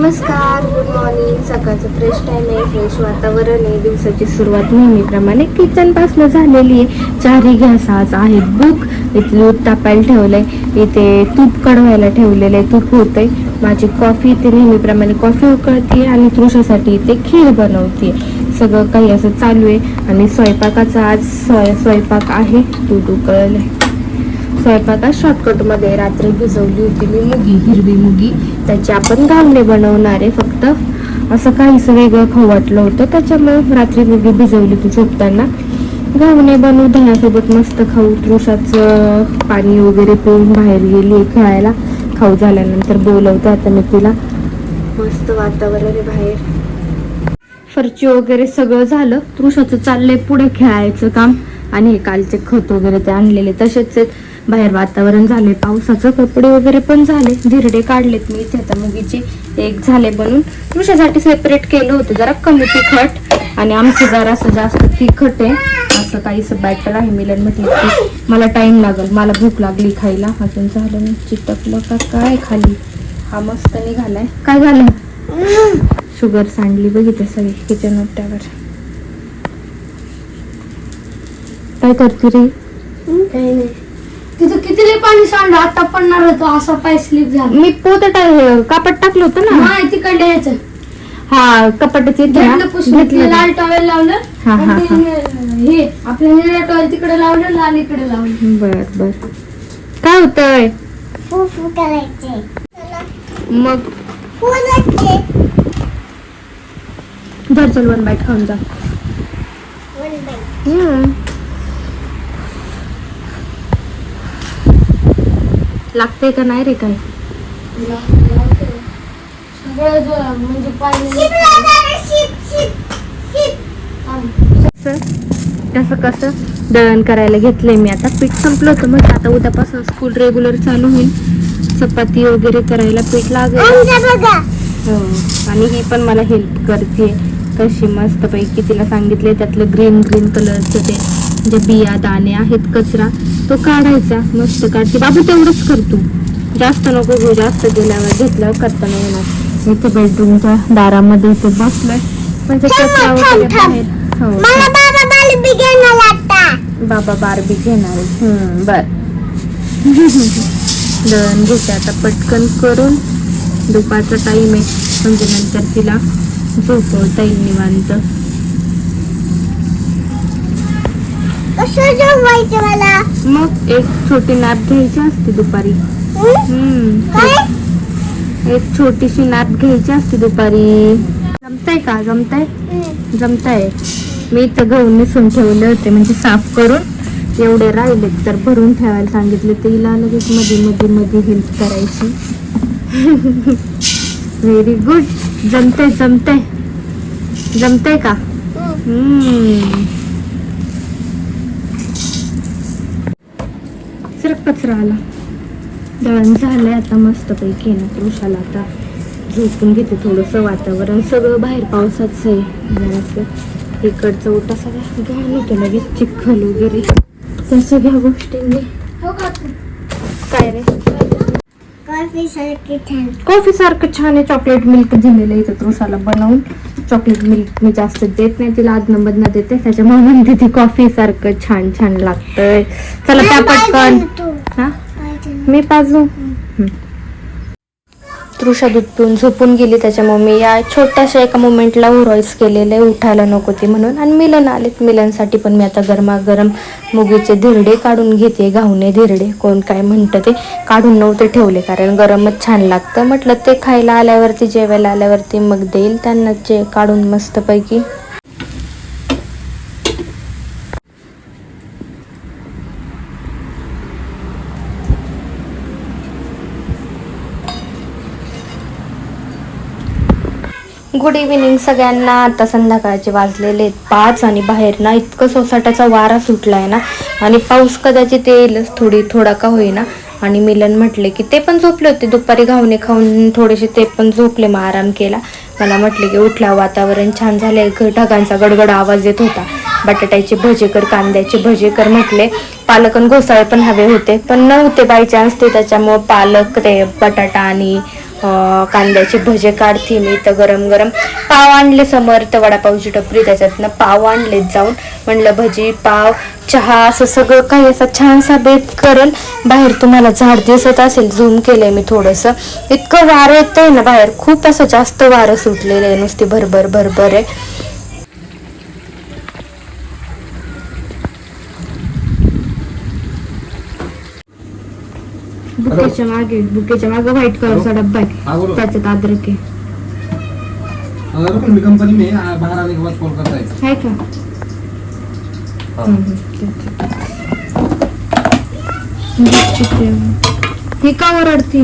नमस्कार good morning सकाळचं fresh time आहे फ्रेश वातावरण आहे. दिवसाची सुरुवात नेहमीप्रमाणे किचनपासनं झालेली आहे. चारही गॅस आज आहेत. बुक इथे दूध तापायला ठेवलं आहे इथे तूप कढवायला ठेवलेलं आहे. तूप होतंय. माझी कॉफी इथे नेहमीप्रमाणे कॉफी उकळते आणि तृषासाठी इथे खीर बनवते सगळं काही असं चालू आहे. आणि स्वयंपाकाचा आज स्वय स्वयंपाक आहे. दूध आहे स्वयंपाकात शॉर्टकटमध्ये रात्री भिजवली होती मी मुगी हिरवी मुगी. त्याचे आपण गावणे बनवणार आहे फक्त. असं काहीच वेगळं खाऊ वाटलं होतं. त्याच्यामुळे रात्री मुगी भिजवली होती झोपताना. गावणे बनवू दह्यासोबत मस्त खाऊ. तृषाचं पाणी वगैरे पिऊन बाहेर गेली खेळायला. खाऊ झाल्यानंतर बोलवते आता मी तिला. मस्त वातावरण आहे बाहेर. फरची वगैरे सगळं झालं. तृषाचं चाललंय पुढे खेळायचं काम. आणि कालचे खत वगैरे ते आणलेले तसेच आहेत. बाहेर वातावरण झाले पावसाचं कपडे वगैरे पण झाले धिरडे काढलेत मी इथे. आता मुगीचे एक झाले बनून. तृषासाठी सेपरेट केलं होतं जरा कमी तिखट आणि आमचं जरा असं जास्त तिखट आहे. असं काहीसं बॅटर आहे मिलन म्हटलं की. मला टाईम लागल मला भूक लागली खायला. अजून झालं मी चिटकलं का काय खाली? हा मस्त निघालाय. काय झालं? शुगर सांडली बघितलं सगळी किचन ओट्यावर. काय करते रे? तिथं किती लय पाणी सांडलं? आता पडणार होतं असा पाय स्लिप झाला. मी पोत कापड टाकलं होतं ना. नाही तिकडे यायचं. हा कपाटाचे इथे ना, घेतलं पुसून ते घेतलं लाल टॉवेल लावलं. हा, हा, आणि ते हे. आपल्या निळ्या टॉवेल तिकडे लावलं लाल इकडे लावलं. बर बर. काय होतंय? फुफू करायचे मग? फुलाचे. धर चल वन बाईट खाऊन जा. हम्म. लागते का नाही रे काय सगळं कसं कसं? दळण करायला घेतलंय मी आता. पीठ संपलं होतं मग आता उद्यापासून स्कूल रेग्युलर चालू होईल. चपाती वगैरे करायला पीठ लागेल. हो, आणि ही पण मला हेल्प करते. कशी मस्त पैकी तिला सांगितले त्यातलं ग्रीन ग्रीन कलरचं ते. जे बिया दाणे आहेत कचरा तो काढायचा मस्त काढते. बाबू तेवढंच करतो. जास्त नको घेऊ जास्त गेल्यावर घेतल्यावर करता नाही येणार. इथे बेडरूमच्या दारामध्ये इथे बसलोय. म्हणजे कचरा वगैरे. बाहेर. हो मला बाबा बारबी घेणार बर. दळण घेते आता पटकन करून. दुपारचा टाइम आहे. म्हणजे नंतर तिला झोपवता येईल निवांत. कसं जेवायचं मला मग एक छोटी नॅप घ्यायची असते दुपारी. हं? हम्म एक छोटीशी नॅप घ्यायची असते दुपारी. जमताय का? जमताय? हं. जमताय. मी इथं गहू निसून ठेवले होते म्हणजे साफ करून एवढे राहिलेत तर भरून ठेवायला सांगितले ते हिला लगेच मध्ये मध्ये मध्ये हेल्प करायची. व्हेरी गुड जमतंय जमतंय. जमतंय का. हम्म. सर कचरा आला दळण झालंय आता मस्त पैकी ना पुरुषाला आता झोपून घेते थोडंसं वातावरण सगळं बाहेर पावसाचं आहे जरासं इकडचा ओटा सगळा घाण होतो लगेच चिखल वगैरे त्या सगळ्या गोष्टींनी हो? काय रे कॉफी सारखी छान कॉफी सारखं छान आहे चॉकलेट मिल्क दिलेलं आहे तृषाला बनवून चॉकलेट मिल्क मी जास्त देत नाही तिला आदन बदना देते त्याच्यामुळे म्हणते ती कॉफी सारखं छान छान लागतंय चला त्या पटकन हा? मी पाजू. तृषा दूध पिऊन झोपून गेली त्याच्यामुळे मी या छोट्याशा एका मोमेंटला उरॉइस केलेले उठायला नको ते म्हणून. आणि मिलन आलेत. मिलनसाठी पण मी आता गरमागरम मुगीचे धिरडे काढून घेते घावणे धिरडे. कोण काय म्हणतं ते काढून नव्हते ठेवले कारण गरमच छान लागतं. म्हटलं ते खायला आल्यावरती जेवायला आल्यावरती मग देईल त्यांना जे काढून मस्तपैकी. गुड इव्हिनिंग सगळ्यांना. आता संध्याकाळचे वाजलेले आहेत पाच आणि बाहेर ना इतकं सोसाट्याचा वारा सुटला आहे ना. आणि पाऊस कदाचित येईलच थोडी थोडा का होईना. आणि मिलन म्हटले की ते पण झोपले होते. दुपारी घावणे खाऊन थोडेसे ते पण झोपले मग आराम केला. मला म्हटले की उठला वातावरण छान झाले ढगांचा गडगड आवाज येत होता. बटाट्याचे भजे कर कांद्याचे भजे कर म्हटले. पालक आणि घोसाळे पण हवे होते. पण नव्हते बाय चान्स ते. त्याच्यामुळं पालक ते बटाटा आणि कांद्याचे भजे काढते मी तर गरम गरम पाव आणले समोर तर वडापावची टपरी त्याच्यातनं पाव आणलेत जाऊन म्हणलं भजी पाव चहा असं सगळं काही असं छानसा बेत करेल बाहेर तुम्हाला झाड दिसत असेल झूम केलंय मी थोडंसं. इतकं वारं येतं आहे ना बाहेर खूप असं जास्त वारं सुटलेलं आहे नुसती भरभर भरभर आहे. बुकेच्या मागे बुकेच्या मागे व्हाईट कलरचा डब्बा आहे. त्याच्यात अद्रक आहे. अगर अपन भी कंपनी में आ, बाहर आने के बाद कॉल करता है आहे का? हाँ। हम्म, ठीक आहे. ठीक आहे. ही का ओरडती?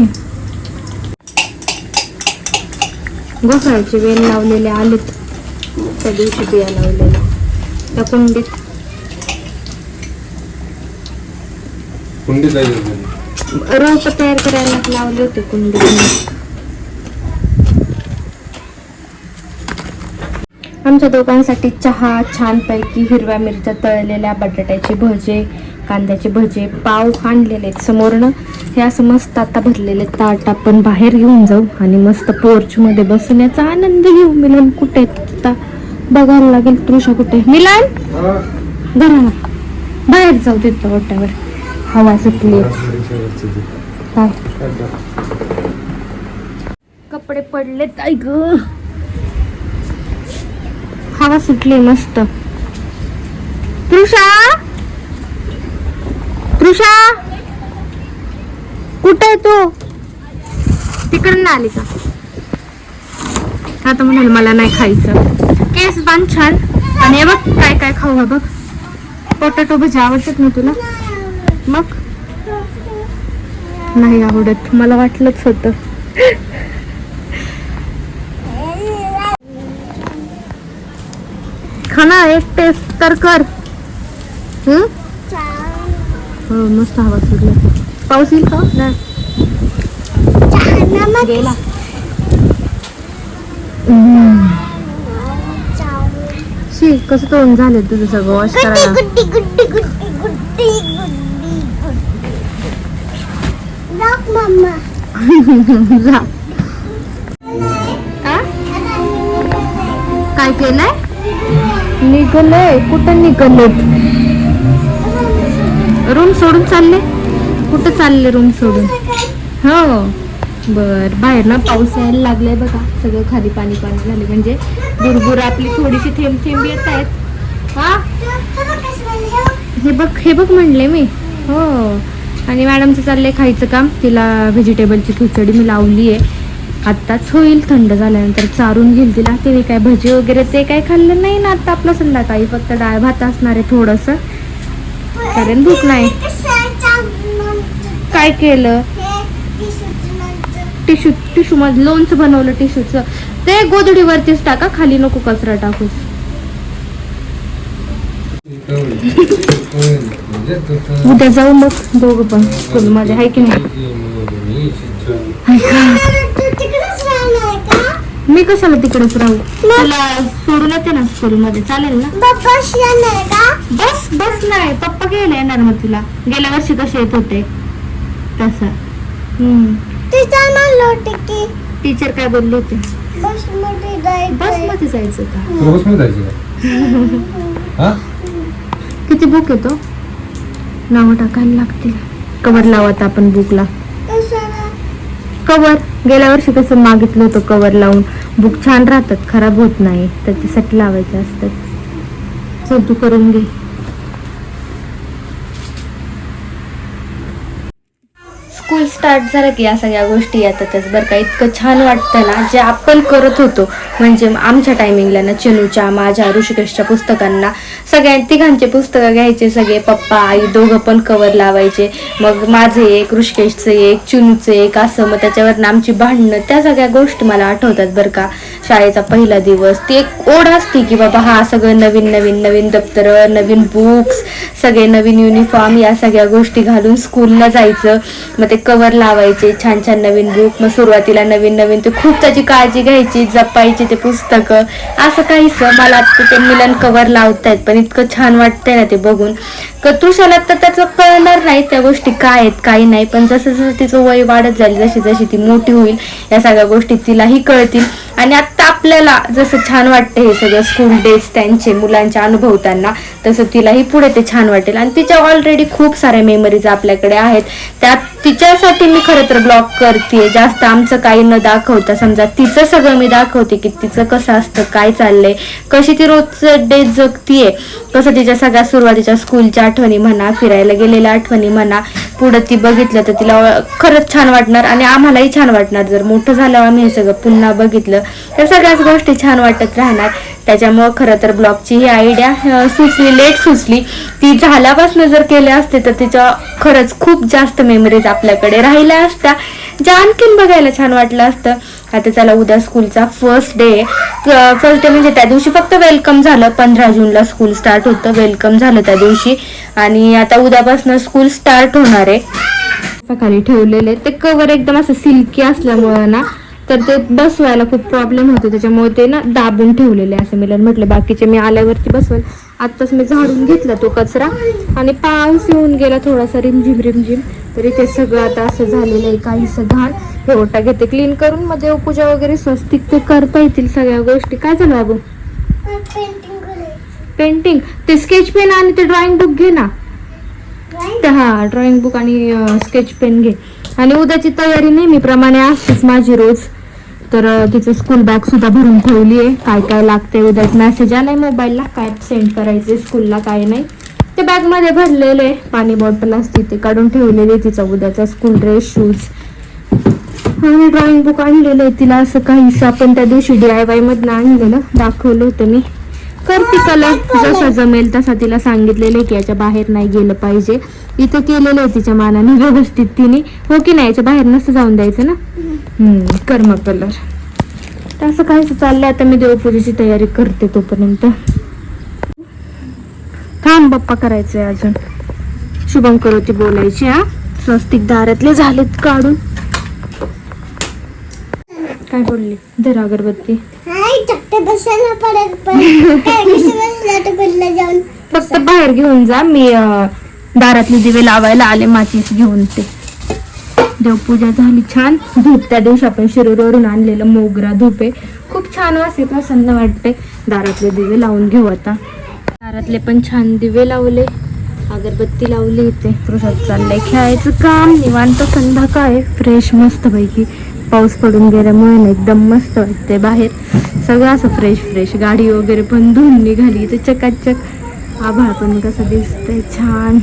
घोसाळ्याचे वेल लावलेले आलेत. त्या दिवशी बिया लावलेल्या. त्या कुंडीत. कुंडी जाईल रोप तयार करायला लावले होते कुंडीत आमच्या दोघांसाठी चहा छानपैकी हिरव्या मिरच्या तळलेल्या बटाट्याचे भजे कांद्याचे भजे पाव आणलेले आहेत समोरनं. हे असं मस्त आता भरलेले ताट आपण बाहेर घेऊन जाऊ आणि मस्त पोर्च मध्ये बसून याचा आनंद घेऊ. मिलन कुठे आता बघायला लागेल तृषा कुठे? मिलन? घराला. बाहेर जाऊ तिथं ओट्यावर हवा सुटली काय? कपडे पडलेत ऐक हवा सुटली मस्त. तृषा? तृषा? कुठे आहे तू? तिकडून आली का? आता म्हणाल मला नाही खायचं. केस बांध छान. आणि बघ काय काय खाऊ हा बघ. पोटॅटो भजी आवडतात ना तुला? मग? नाही आवडत. मला वाटलंच होतं. खाना एक टेस्ट तर कर? हो? मस्त हवा सुटली. पाऊस येईल का? नाही. गेला. शी कसं तोंड झालं तुझं सगळं? वॉश करायला. जा? काय केलंय? निघलंय. कुठं निघलत रूम सोडून चालले? कुठं चालले रूम सोडून? हो. बर बाहेर ना पाऊस यायला लागलाय बघा. सगळं खाली पाणी पाणी झाले. म्हणजे बुरबुर आपली थोडीशी थेंब थेंब येत आहेत. हा. हे बघ हे बघ म्हणले मी. हो. आणि मॅडमचं चाललंय खायचं काम. तिला व्हेजिटेबलची खिचडी मी लावली आहे आत्ताच होईल थंड झाल्यानंतर चारून घेईल तिला. तिने काय भजी वगैरे ते काय खाल्लं नाही ना आता आपलं संध्याकाळी. फक्त डाळ भात असणार आहे थोडंसं. कारण भूक नाही. काय केलं? टिश्यू टिश्यू मध्ये लोणचं बनवलं टिश्यूचं ते गोधडीवरतीच टाका खाली नको कचरा टाकूस. उद्या जाऊ मग दोघं पण. स्कूलमध्ये आहे की नाही? मी कशाला तिकडेच राहू? तुला सोडून येते ना स्कूलमध्ये चालेल ना? बस बस नाही. पप्पा घ्यायला येणार मग तुला. गेल्या वर्षी कसे येत होते? तसं. हम्म. टीचर काय बोलले होते? बसमध्ये जायचं का? बसमध्ये जायचं का? किती बुक येतो? नावं टाकायला लागतील. कवर लावत आपण बुकला कवर. गेल्या वर्षी कसं मागितलं होतं कवर लावून. बुक छान राहतात खराब होत नाही. त्याच्यासाठी लावायचे असतात सर तू करून घे स्कूल स्टार्ट झालं की या सगळ्या गोष्टी येतातच. बरं का इतकं छान वाटतं ना जे आपण करत होतो. म्हणजे आमच्या टायमिंगला ना चिनूच्या माझ्या ऋषिकेशच्या पुस्तकांना सगळ्या तिघांचे पुस्तकं घ्यायचे सगळे पप्पा आई दोघं पण कवर लावायचे. मग माझे एक ऋषिकेशचं एक चुनूचं एक असं मग त्याच्यावर आमची भांडणं त्या सगळ्या गोष्टी मला आठवतात बरं का. शाळेचा पहिला दिवस ती एक ओढ असते की बाबा हा सगळं नवीन नवीन नवीन दप्तरं नवीन बुक्स सगळे नवीन युनिफॉर्म या सगळ्या गोष्टी घालून स्कूलला जायचं. मग ते ते कवर लावायचे छान छान नवीन बुक मग सुरुवातीला नवीन नवीन ते खूप त्याची काळजी घ्यायची जपायची ते पुस्तकं. असं काहीच मला आता ते मिलन कवर लावतायत पण इतकं छान वाटतंय ना ते बघून. कतुशाला तर त्याचं कळणार नाही त्या गोष्टी काय आहेत काही नाही पण जसं जसं तिचं वय वाढत जाईल जशी जशी ती मोठी होईल या सगळ्या गोष्टी तिलाही कळतील. आणि आत्ता आपल्याला जसं छान वाटतं हे सगळं स्कूल डेज त्यांचे मुलांचे अनुभवताना तसं तिलाही पुढे ते छान वाटेल. आणि तिच्या ऑलरेडी खूप साऱ्या मेमरीज आपल्याकडे आहेत. त्यात तिच्यासाठी मी खरं तर ब्लॉग करते जास्त आमचं काही न दाखवता समजा तिचं सगळं मी दाखवते की तिचं कसं असतं काय चाललंय कशी ती रोजचं डे जगतीये. कसं तिच्या सगळ्या सुरुवातीच्या स्कूलच्या आठवणी म्हणा फिरायला गेलेल्या आठवणी म्हणा पुढं ती बघितलं तर तिला खरंच छान वाटणार आणि आम्हालाही छान वाटणार. जर मोठं झाल्यावर आम्ही हे सगळं पुन्हा बघितलं तर सगळ्याच गोष्टी छान वाटत राहणार. त्याच्यामुळं खरं तर ब्लॉगची ही आयडिया सुचली लेट सुचली. ती झाल्यापासून जर केले असते तर तिच्या खरंच खूप जास्त मेमरीज आपल्याकडे राहिल्या असत्या. ज्या आणखीन बघायला छान वाटलं असतं. आता चला उद्या स्कूलचा फर्स्ट डे फर्स्ट डे म्हणजे त्या दिवशी फक्त वेलकम झालं. पंधरा जूनला स्कूल स्टार्ट होतं. वेलकम झालं त्या दिवशी. आणि आता उद्यापासून स्कूल स्टार्ट होणार आहे. सकाळी ठेवलेले ते कवर एकदम असं सिल्की असल्यामुळं ना तर ते बसवायला खूप प्रॉब्लेम होतो. त्याच्यामुळे ते ना दाबून ठेवलेले असं मी म्हटलं बाकीचे मी आल्यावरती बसवेल. आत्ताच मी झाडून घेतला तो कचरा आणि पाऊस येऊन गेला थोडासा रिमझिम रिमझिम. तर इथे सगळं आता असं झालेलं आहे काहीसं घाण हे ओटा घेते क्लीन करून मग देवपूजा वगैरे स्वस्तिक ते करता येतील सगळ्या गोष्टी. काय झालं बाबू? पेंटिंग ते स्केच पेन आणि ते ड्रॉइंग बुक घे ना. ते हा ड्रॉइंग बुक आणि स्केच पेन घे. आणि उद्याची तयारी नेहमीप्रमाणे असतेच माझी रोज. तर तिचं स्कूल बॅग सुद्धा भरून ठेवली आहे. काय काय लागते उद्या मेसेज आलाय मोबाईलला काय सेंड करायचे स्कूलला काय नाही. ते बॅगमध्ये भरलेले आहे. पाणी बॉटल असते ते काढून ठेवलेले आहे तिचा उद्याचा स्कूल ड्रेस शूज आणि ड्रॉइंग बुक आणलेलं आहे तिला असं काहीच आपण त्या दिवशी डी आय वाय मधनं आणलेलं. दाखवलं होतं मी. करते कलर जसा जमेल तसा तिला सांगितलेलं आहे की याच्या बाहेर नाही गेलं पाहिजे. इथं केलेलं आहे तिच्या मानाने व्यवस्थित तिने. हो की नाही? याच्या बाहेर नसतं जाऊन द्यायचं ना? हम्म कर मग कलर. तर असं काहीच चाललंय आता मी देवपूजेची तयारी करते तोपर्यंत. थांब बाप्पा करायचंय अजून. शुभम करोती बोलायची हा. स्वस्तिक दारातले झालेत काढून. काय बोलली? धर अगरबत्ती. फक्त बाहेर घेऊन जा मी दारातले दिवे लावायला आले माचीस घेऊन ते. देवपूजा झाली. छान धूप त्या दिवशी आपण शरीरावरून आणलेलं मोगरा धूप आहे. खूप छान वासे प्रसन्न वाटते. दारातले दिवे लावून घेऊ आता. दारातले पण छान दिवे लावले. अगरबत्ती लावली इथे. प्रसाद चाललंय खेळायचं काम. निवांत संध्याकाळ आहे. फ्रेश मस्त पैकी पाऊस पडून गेल्यामुळे ना एकदम मस्त वाटते बाहेर. सगळं असं फ्रेश फ्रेश गाडी वगैरे पण धुवून निघाली. इथे चकाचक आभाळ पण कसं दिसतंय. छान.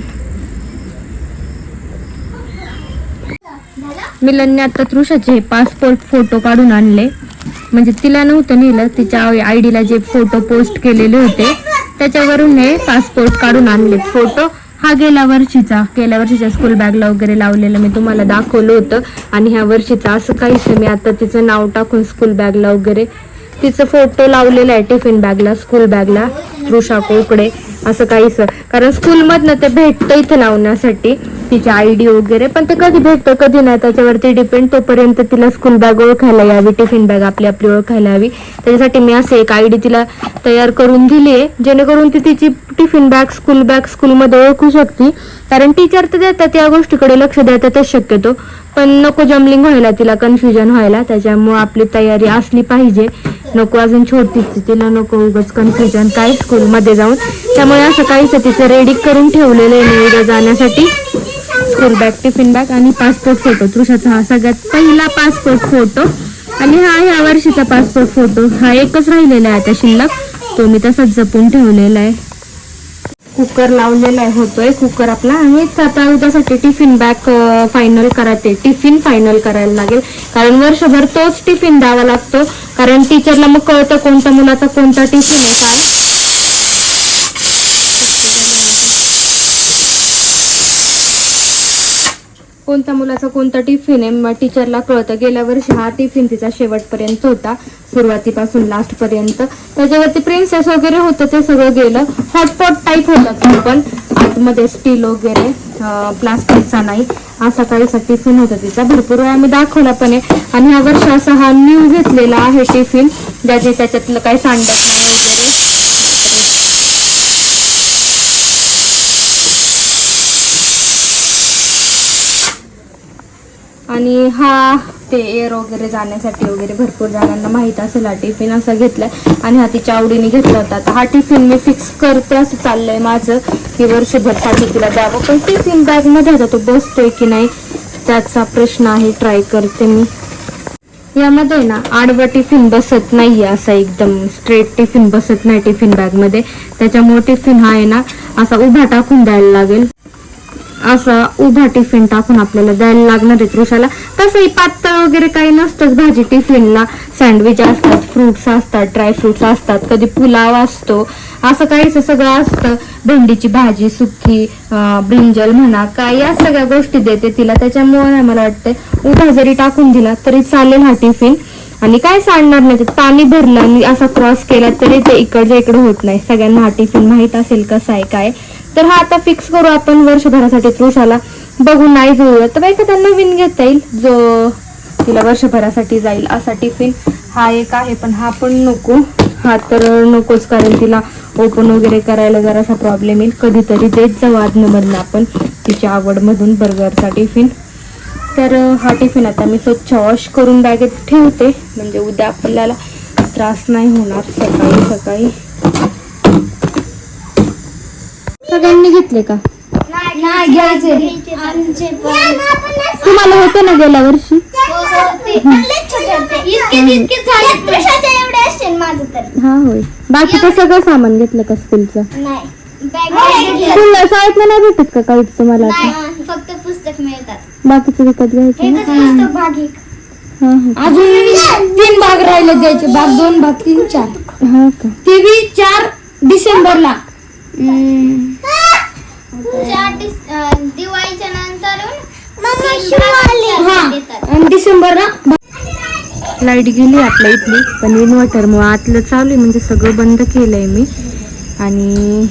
मिलनने आता तृषाचे पासपोर्ट फोटो काढून आणले. म्हणजे तिला नव्हतं नेलं तिच्या आय डीला जे फोटो पोस्ट केलेले होते त्याच्यावरून हे पासपोर्ट काढून आणले फोटो हा गेल्या वर्षीचा. गेल्या वर्षीच्या स्कूल बॅगला वगैरे लावलेलं मी तुम्हाला दाखवलं होतं. आणि ह्या वर्षीचा असं काहीच मी आता तिचं नाव टाकून स्कूल बॅगला वगैरे तिचं फोटो लावलेला आहे टिफिन बॅगला स्कूल बॅगला तृषा कोकडे असं काहीच कारण स्कूलमधनं ते भेटतं इथं लावण्यासाठी तिची आय डी वगैरे पण ते कधी भेटतं कधी नाही. त्याच्यावरती डिपेंड तोपर्यंत तिला स्कूल बॅग ओळखायला यावी टिफिन बॅग आपली आपली ओळखायला यावी. त्याच्यासाठी मी असं एक आय डी तिला तयार करून दिली आहे जेणेकरून ती तिची टिफिन बॅग स्कूल बॅग स्कूलमध्ये ओळखू शकते. कारण टीचर तर देतात या गोष्टीकडे लक्ष देतातच शक्यतो. पण नको जमलिंग व्हायला तिला कन्फ्युजन व्हायला. त्याच्यामुळे आपली तयारी असली पाहिजे. नको अजून छोटीच तिला नको उगच कन्फ्युजन काय स्कूलमध्ये जाऊन. त्यामुळे असं काहीच तिचं रेडी करून ठेवलेलं आहे मी उद्या जाण्यासाठी. स्कूल बॅग टिफिन बॅग आणि पासपोर्ट फोटो तृषाचा हा सगळ्यात पहिला पासपोर्ट फोटो आणि हा या वर्षीचा पासपोर्ट फोटो हा एकच राहिलेला आहे आता शिल्लक. तो मी तसाच जपून ठेवलेला आहे. कुकर लावलेला आहे होतोय. कुकर आपला आणि आता उद्यासाठी टिफिन बॅग फायनल करायचे. टिफिन फायनल करायला लागेल. कारण वर्षभर तोच टिफिन द्यावा लागतो. कारण टीचरला मग कळतं कोणत्या मुलाचा कोणता टिफिन आहे काय कोणत्या मुलाचा कोणता टिफिन आहे मग टीचरला कळतं. गेल्या वर्षी हा टिफिन तिचा शेवटपर्यंत होता सुरुवातीपासून लास्टपर्यंत त्याच्यावरती प्रिन्सेस वगैरे होतं ते सगळं गेलं. हॉटपॉट टाईप होता तो पण. आतमध्ये स्टील वगैरे प्लास्टिकचा नाही. असा काहीसा टिफिन होता तिचा. भरपूर वेळा मी दाखवला पण आहे. आणि ह्या वर्षी असा हा न्यू घेतलेला आहे टिफिन ज्याचे त्याच्यातलं काही सांडत नाही वगैरे आणि हा ते एअर वगैरे जाण्यासाठी वगैरे भरपूर जणांना माहीत असेल हा टिफिन असा घेतलाय. आणि हा तिच्या आवडीने घेतला होता. तर हा टिफिन मी फिक्स करते असं चाललंय माझं की वर्षभरसाठी तिला द्यावं. पण टिफिन बॅगमध्ये आता तो बसतोय की नाही त्याचा प्रश्न आहे ट्राय करते मी. यामध्ये ना आडवं टिफिन बसत नाहीये असा एकदम स्ट्रेट टिफिन बसत नाही टिफिन बॅगमध्ये. त्याच्यामुळे टिफिन हा आहे ना असा उभा टाकून द्यायला लागेल. असा उभा टिफिन टाकून आपल्याला द्यायला लागणार आहे त्रुषाला तसंही पातळ वगैरे काही नसतंच भाजी टिफिनला. सँडविच असतात फ्रुट्स असतात ड्रायफ्रुट्स असतात कधी पुलाव असतो. असं काहीच सगळं असतं. भेंडीची भाजी सुकी ब्रिंजल म्हणा काय या सगळ्या गोष्टी देते तिला. त्याच्यामुळे नाही मला वाटतं उभा जरी टाकून दिला तरी चालेल हा टिफिन. आणि काय सांडणार नाही ते पाणी भरलं आणि असा क्रॉस केला तरी ते इकडच्या इकडे होत नाही. सगळ्यांना हा टिफिन माहीत असेल कसं आहे काय तर हा आता फिक्स करू आपण वर्षभरासाठी त्रुषाला बघू नाही जुळलं. तर एखादा नवीन घेता येईल? जो तिला वर्षभरासाठी जाईल असा टिफिन हा एक आहे पण हा पण नको. हा तर नकोच कारण तिला ओपन वगैरे करायला जरासा प्रॉब्लेम येईल. कधीतरी देत जाऊ आधनमधनं आपण. तिच्या आवडमधून बर्गरचा टिफिन तर हा टिफिन आता मी स्वच्छ वॉश करून बॅगेत ठेवते. म्हणजे उद्या आपल्याला त्रास नाही होणार. सकाळी सकाळी. सगळ्यांनी घेतले का? नाही घ्यायचे. आमचे पण. तुम्हाला होतं ना गेल्या वर्षी? माझं तर. हा होय. बाकीचं सगळं सामान घेतलं का स्कूलचं? नाही. बॅग स्कूल शाळेत नाही भेटत का काही तुम्हाला फक्त पुस्तक मिळतात. बाकीचं विकत घ्यायचं. हा हा. अजून तीन भाग राहिले द्यायचे. भाग दोन भाग तीन चार. हा का? ते बी चार डिसेंबरला. दिवाळीच्या नंतर देतात. आणि डिसेंबरला लाइट गेली आपल्या इथली पण इन्व्हर्टरमुळे आतलं चालू आहे म्हणजे सगळं बंद केलंय मी. आणि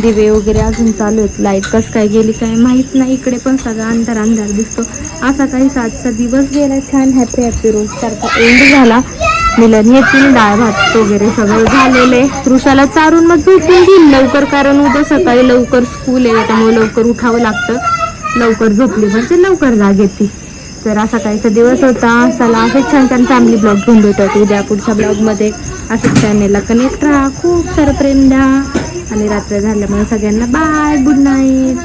दिवे वगैरे अजून चालू आहेत. लाइट कसं काय गेली काय माहीत नाही. इकडे पण सगळा अंधार अंधार दिसतो. असा काही आजचा दिवस गेला छान हॅपी हॅपी रोज सारखा एंड झाला. मिलन येतील डाळ भात वगैरे सगळं झालेले आहे. चारून मग झोपून घेईल लवकर कारण उद्या सकाळी लवकर स्कूल आहे त्यामुळे लवकर उठावं लागतं. लवकर झोपली म्हणजे लवकर जाग येते. तर असा काहीसा दिवस होता. चला असेच छान छान फॅमिली ब्लॉग घेऊन भेटत उद्या पुढच्या ब्लॉगमध्ये असंच चॅनेलला कनेक्ट राहा. खूप सारं प्रेम द्या. आणि रात्र झाल्यामुळे सगळ्यांना बाय गुड नाईट